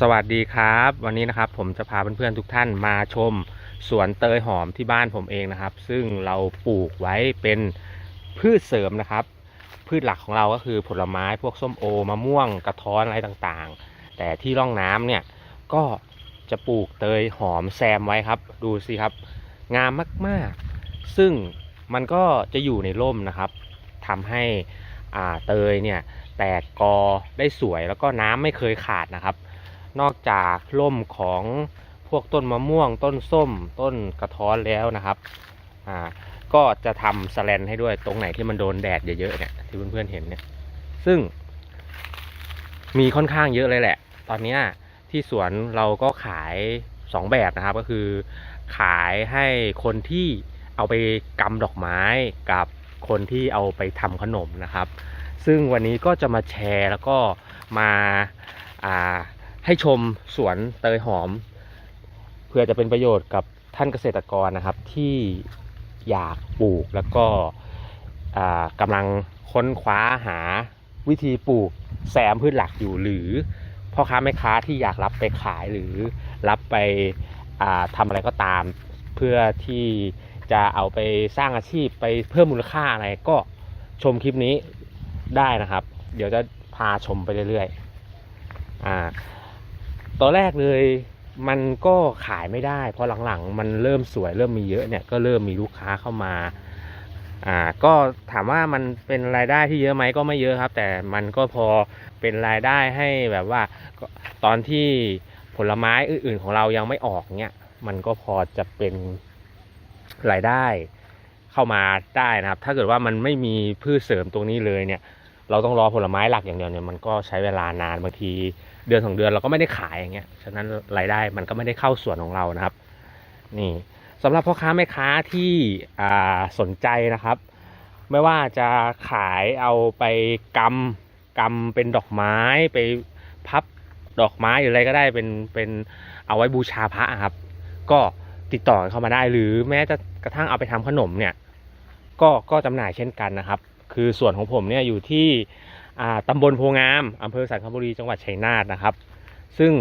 สวัสดีครับ วันนี้นะครับผมจะพาเพื่อนๆทุกท่านมาชมสวนเตยหอมที่บ้านผมเองนะครับ ซึ่งเราปลูกไว้เป็นพืชเสริมนะครับ พืชหลักของเราก็คือผลไม้พวกส้มโอมะม่วงกระท้อนอะไรต่างๆ แต่ที่ร่องน้ำเนี่ยก็จะปลูกเตยหอมแซมไว้ครับ ดูสิครับ งามมากๆ ซึ่งมันก็จะอยู่ในร่มนะครับทำให้เตยเนี่ยแตกกอได้สวยแล้วก็น้ำไม่เคยขาดนะครับ นอกจากร่มของพวกต้นมะม่วง ต้นส้ม ต้นกระท้อนแล้วนะครับอ่าก็จะทำสแลนให้ด้วยตรงไหนที่มันโดนแดดเยอะๆเนี่ยที่เพื่อนๆเห็นเนี่ย ซึ่ง มีค่อนข้างเยอะเลยแหละ ตอนนี้ที่สวนเราก็ขาย2แบบนะครับ ก็คือ ขายให้คนที่เอาไปกำดอกไม้กับคนที่เอาไปทำขนมนะครับ ซึ่งวันนี้ก็จะมาแชร์แล้วก็มาอ่า ให้ชมสวนเตยหอม เพื่อจะเป็นประโยชน์กับท่านเกษตรกรนะครับ ที่อยากปลูกแล้วก็กำลังค้นคว้าหาวิธีปลูกแซมพืชหลักอยู่หรือพ่อค้าแม่ค้าที่อยากรับไปขายหรือรับไปทำอะไรก็ตาม เพื่อที่จะเอาไปสร้างอาชีพไปเพิ่มมูลค่าอะไรก็ชมคลิปนี้ได้นะครับ เดี๋ยวจะพาชมไปเรื่อยๆอ่า ตอนแรกเลยมันก็ขายไม่ได้พราะหลังๆ มันเริ่มสวยเริ่มมีเยอะเนี่ยก็เริ่มมีลูกค้าเข้ามาอ่าก็ถามว่ามันเป็นรายได้ที่เยอะไหมก็ไม่เยอะครับ แต่มันก็พอเป็นรายได้ให้แบบว่าตอนที่ผลไม้อื่นๆของเรายังไม่ออกเนี่ยมันก็พอจะเป็นรายได้เข้ามาได้นะครับ ถ้าเกิดว่ามันไม่มีพืชเสริมตรงนี้เลยเนี่ย เราต้องรอผลไม้หลักอย่างเดียวเนี่ยมันก็ใช้เวลานานบางที เดือนสองเดือนเราก็ไม่ได้ขายอย่างเงี้ย ฉะนั้นรายได้มันก็ไม่ได้เข้าส่วนของเรานะครับ นี่สำหรับพ่อค้าแม่ค้าที่สนใจนะครับ ไม่ว่าจะขายเอาไปกำกำเป็นดอกไม้ไปพับดอกไม้หรืออะไรก็ได้เป็นเป็นเอาไว้บูชาพระครับ ก็ติดต่อเข้ามาได้หรือแม้จะกระทั่งเอาไปทำขนมเนี่ย ก็ก็จำหน่ายเช่นกันนะครับ คือส่วนของผมเนี่ยอยู่ที่ ตำบลโพงามอำเภอสันคบุรีจังหวัดชัยนาทนะครับ ซึ่ง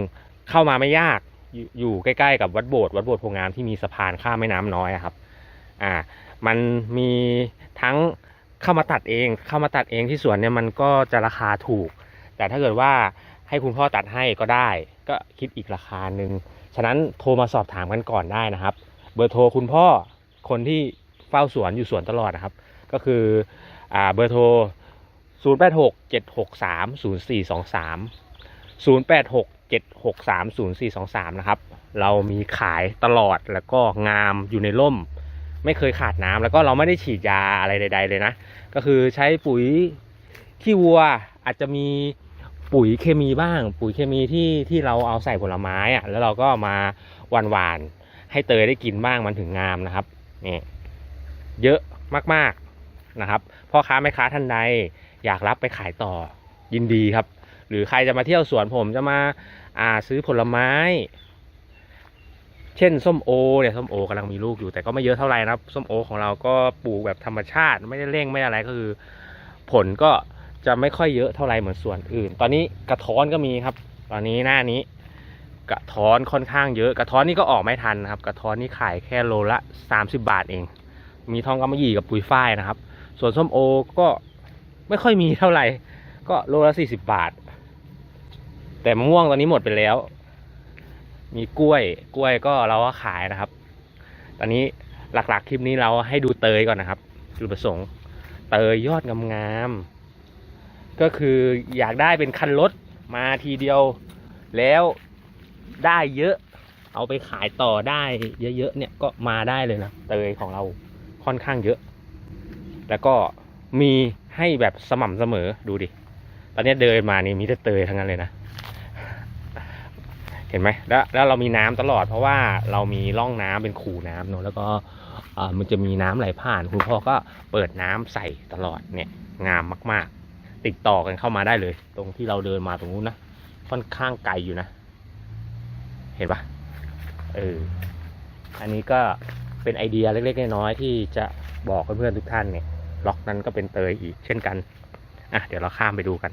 เข้ามาไม่ยากอยู่อยู่ใกล้ๆกับวัดโบสถ์วัดโบสถ์โพงามที่มีสะพานข้ามแม่น้ำน้อยครับอ่ามันมีทั้งเข้ามาตัดเองเข้ามาตัดเองที่สวนเนี่ยมันก็จะราคาถูก แต่ถ้าเกิดว่าให้คุณพ่อตัดให้ก็ได้ ก็คิดอีกราคาหนึ่งฉะนั้นโทรมาสอบถามกันก่อนได้นะครับ เบอร์โทรคุณพ่อคนที่เฝ้าสวนอยู่สวนตลอดนะครับ ก็คืออ่าเบอร์โทร 0 8 6 7 6 3 0 4 2 3 0 8 6 7 6 3 0 4 2 3 นะครับ เรามีขายตลอดแล้วก็งามอยู่ในร่ม ไม่เคยขาดน้ำแล้วก็เราไม่ได้ฉีดยาอะไรใด ๆ เลยนะ ก็คือใช้ปุ๋ยขี้วัวอาจจะมีปุ๋ยเคมีบ้าง ปุ๋ยเคมีที่ที่เราเอาใส่ผลไม้อะแล้วเราก็มาหวานๆให้เตยได้กินบ้างมันถึงงามนะครับนี่เยอะมากๆนะครับพ่อค้าแม่ค้าท่านใด อยากรับไปขายต่อยินดีครับ หรือใครจะมาเที่ยวสวนผมจะมาอ่าซื้อผลไม้ เช่นส้มโอเนี่ยส้มโอกำลังมีลูกอยู่ แต่ก็ไม่เยอะเท่าไหร่นะส้มโอของเราก็ปลูกแบบธรรมชาติ ไม่ได้เร่งไม่อะไรก็คือ ผลก็จะไม่ค่อยเยอะเท่าไหร่เหมือนส่วนอื่น ตอนนี้กระท้อนก็มีครับ ตอนนี้หน้านี้ กระท้อนค่อนข้างเยอะ กระท้อนนี่ก็ออกไม่ทันนะครับ กระท้อนนี่ขายแค่โลละ 30 บาทเอง มีทองกำมะหยี่กับปุ๋ยฝ้ายนะครับ ส่วนส้มโอก็ ไม่ค่อยมีเท่าไหร่ ก็โลละ40บาท แต่มะม่วงตอนนี้หมดไปแล้ว มีกล้วย กล้วยก็เราก็ขายนะครับ ตอนนี้หลักๆคลิปนี้เราให้ดูเตยก่อนนะครับ จุดประสงค์ เตยยอดงามๆก็คืออยากได้เป็นคันรถมาทีเดียวแล้วได้เยอะ เอาไปขายต่อได้เยอะๆเนี่ยก็มาได้เลยนะเตยของเราค่อนข้างเยอะ แล้วก็มี ให้แบบสม่ำเสมอดูดิ ตอนนี้เดินมานี่มีแต่เตยทั้งนั้นเลยนะ เห็นไหมแล้วแล้วเรามีน้ำตลอด เพราะว่าเรามีร่องน้ำเป็นคูน้ำเนอะแล้วก็อ่อมันจะมีน้ำไหลผ่าน คุณพ่อก็เปิดน้ำใส่ตลอดเนี่ย งามมาก ๆ ติดต่อกันเข้ามาได้เลย ตรงที่เราเดินมาตรงนู้นนะค่อนข้างไกลอยู่นะ เห็นปะเอออันนี้ก็เป็นไอเดียเล็กๆน้อยๆที่จะบอกเพื่อนๆทุกท่านเนี่ย ล็อกนั้นก็เป็นเตยอีกเช่นกัน อะเดี๋ยวเราข้ามไปดูกัน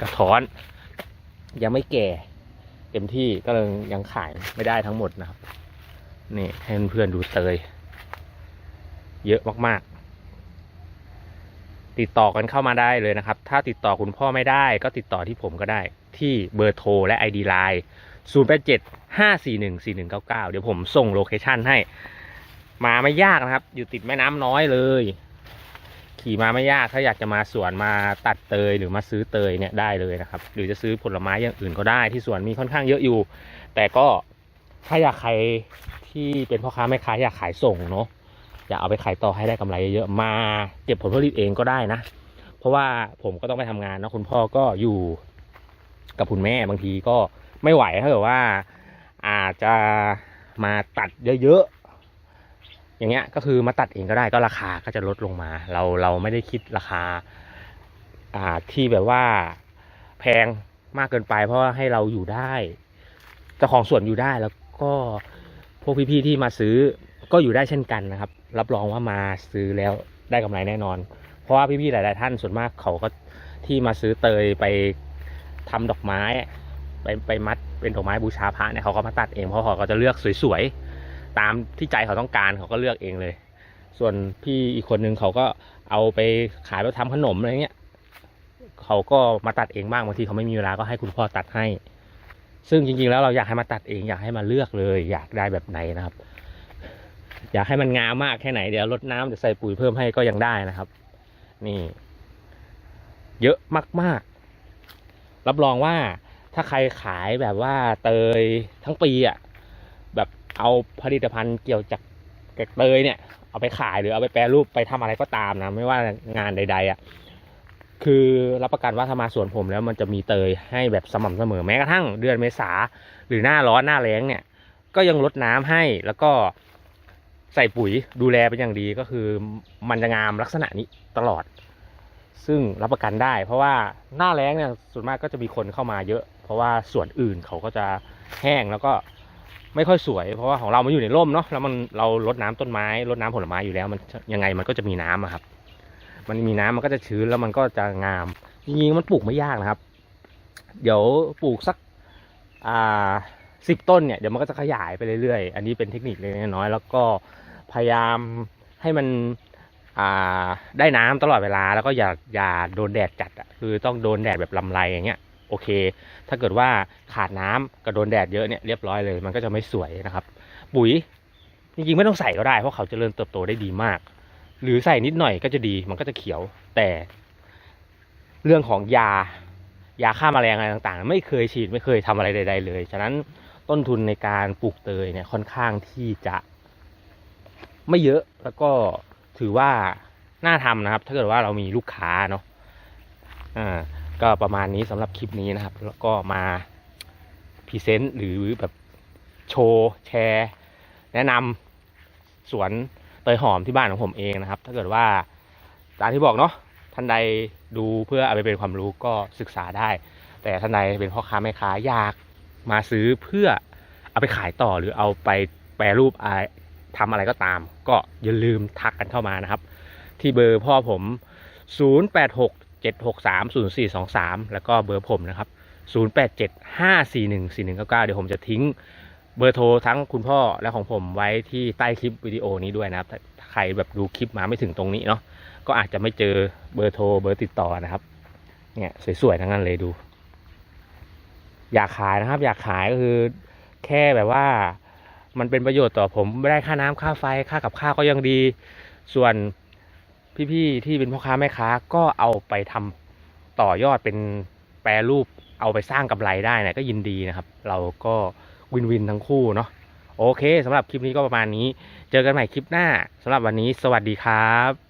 กระท้อน ยังไม่แก่เต็มที่ก็เลยยังขายไม่ได้ทั้งหมดนะครับ นี่ให้เพื่อนๆดูเตย เยอะมากๆ ติดต่อกันเข้ามาได้เลยนะครับ ถ้าติดต่อคุณพ่อไม่ได้ก็ติดต่อที่ผมก็ได้ ที่เบอร์โทรและ ID Line 0 8 7 5 4 1 4 1 9 9 เดี๋ยวผมส่งโลเคชั่นให้ มาไม่ยากนะครับ อยู่ติดแม่น้ำน้อยเลย ขี่มาไม่ยากถ้าอยากจะมาสวนมาตัดเตยหรือมาซื้อเตยเนี่ยได้เลยนะครับ หรือจะซื้อผลไม้อย่างอื่นก็ได้ที่สวนมีค่อนข้างเยอะอยู่ แต่ก็ถ้าอยากใครที่เป็นพ่อค้าแม่ค้าอยากขายส่งเนาะอยากเอาไปขายต่อให้ได้กำไรเยอะๆมาเก็บผลผลิตเองก็ได้นะ เพราะว่าผมก็ต้องไปทำงานนะคุณพ่อก็อยู่กับคุณแม่บางทีก็ไม่ไหวถ้าเกิดว่าอาจจะมาตัดเยอะๆ อย่างเงี้ยก็คือมาตัดเองก็ได้ก็ราคาก็จะลดลงมา เราเราไม่ได้คิดราคาอ่าที่แบบว่าแพงมากเกินไป เพราะให้เราอยู่ได้เจ้าของสวนอยู่ได้แล้วก็พวกพี่ๆที่มาซื้อก็อยู่ได้เช่นกันนะครับ รับรองว่ามาซื้อแล้วได้กำไรแน่นอน เพราะว่าพี่ๆหลาย ๆ ท่านส่วนมากเขาก็ที่มาซื้อเตยไปทำดอกไม้ ไปไปมัดเป็นดอกไม้บูชาพระเนี่ยเขาก็มาตัดเองเพราะเขาก็จะเลือกสวยๆ ตามที่ใจเขาต้องการเขาก็เลือกเองเลย ส่วนพี่อีกคนนึงเขาก็เอาไปขายไปทำขนมอะไรเงี้ยเขาก็มาตัดเองบ้างบางทีเขาไม่มีเวลาก็ให้คุณพ่อตัดให้ ซึ่งจริงๆแล้วเราอยากให้มาตัดเองอยากให้มาเลือกเลย อยากได้แบบไหนนะครับ อยากให้มันงามมากแค่ไหนเดี๋ยวลดน้ำเดี๋ยวใส่ปุ๋ยเพิ่มให้ก็ยังได้นะครับ นี่ เยอะมากๆ รับรองว่าถ้าใครขายแบบว่าเตยทั้งปีอะ เอาผลิตภัณฑ์เกี่ยวจากจากเตยเนี่ย เอาไปขายหรือเอาไปแปรรูปไปทำอะไรก็ตามนะไม่ว่างานใด ๆอะคือรับประกันว่าถ้ามาสวนผมแล้วมันจะมีเตยให้แบบสม่ำเสมอแม้กระทั่งเดือนเมษาหรือหน้าร้อนหน้าแล้งเนี่ย ก็ยังลดน้ำให้แล้วก็ใส่ปุ๋ยดูแลเป็นอย่างดีก็คือมันจะงามลักษณะนี้ตลอด ซึ่งรับประกันได้ เพราะว่าหน้าแล้งเนี่ยส่วนมากก็จะมีคนเข้ามาเยอะ เพราะว่าส่วนอื่นเขาก็จะแห้งแล้วก็ ไม่ค่อยสวย เพราะว่าของเรามันอยู่ในร่มเนาะแล้วมันเราลดน้ำต้นไม้ลดน้ำผลไม้อยู่แล้ว มันยังไงมันก็จะมีน้ำอะครับ มันมีน้ำมันก็จะชื้นแล้วมันก็จะงามจริงๆมันปลูกไม่ยากนะครับ เดี๋ยวปลูกสักอ่าสิบต้นเนี่ยเดี๋ยวมันก็จะขยายไปเรื่อยๆ อันนี้เป็นเทคนิคเล็กน้อยแล้วก็พยายามให้มันอ่าได้น้ำตลอดเวลาแล้วก็อย่าอย่าโดนแดดจัดอะคือต้องโดนแดดแบบลำไรอย่างเงี้ย โอเค ถ้าเกิดว่าขาดน้ำกับโดนแดดเยอะเนี่ยเรียบร้อยเลย มันก็จะไม่สวยนะครับ ปุ๋ยจริงๆไม่ต้องใส่ก็ได้เพราะเขาจเจริญเติบโตได้ดีมาก หรือใส่นิดหน่อยก็จะดีมันก็จะเขียว แต่ เรื่องของยายาฆ่าแมลงอะไรต่างๆ ไม่เคยฉีดไม่เคยทำอะไรใด ๆ เลยฉะนั้นต้นทุนในการปลูกเตยเนี่ยค่อนข้างที่จะไม่เยอะแล้วก็ถือว่าน่าทำนะครับ ถ้าเกิดว่าเรามีลูกค้าเนาะอ่า ก็ประมาณนี้สำหรับคลิปนี้นะครับ แล้วก็มาพรีเซนต์หรือแบบโชว์แชร์ แนะนำสวนเตยหอมที่บ้านของผมเองนะครับ ถ้าเกิดว่าตามที่บอกเนาะท่านใดดูเพื่อเอาไปเป็นความรู้ก็ศึกษาได้ แต่ท่านใดเป็นพ่อค้าแม่ค้าอยากมาซื้อเพื่อเอาไปขายต่อหรือเอาไปแปรรูปอะไรทำอะไรก็ตาม ก็อย่าลืมทักกันเข้ามานะครับ ที่เบอร์พ่อผม 086 763 0423 แล้วก็เบอร์ผมนะครับ 087 541 4199 เดี๋ยวผมจะทิ้งเบอร์โทรทั้งคุณพ่อและของผมไว้ที่ใต้คลิปวิดีโอนี้ด้วยนะครับ ใครแบบดูคลิปมาไม่ถึงตรงนี้เนาะ ก็อาจจะไม่เจอเบอร์โทรเบอร์ติดต่อนะครับ เนี่ยสวยๆทั้งนั้นเลยดู อยากขายนะครับ อยากขายก็คือแค่แบบว่ามันเป็นประโยชน์ต่อผมไม่ได้ค่าน้ำค่าไฟค่ากับข้าวก็ยังดี ส่วน พี่ๆที่เป็นพ่อค้าแม่ค้าก็เอาไปทำต่อยอดเป็นแปรรูปเอาไปสร้างกำไรได้นะก็ยินดีนะครับ เราก็วินวินทั้งคู่เนาะโอเคสำหรับคลิปนี้ก็ประมาณนี้ เจอกันใหม่คลิปหน้าสำหรับวันนี้ สวัสดีครับ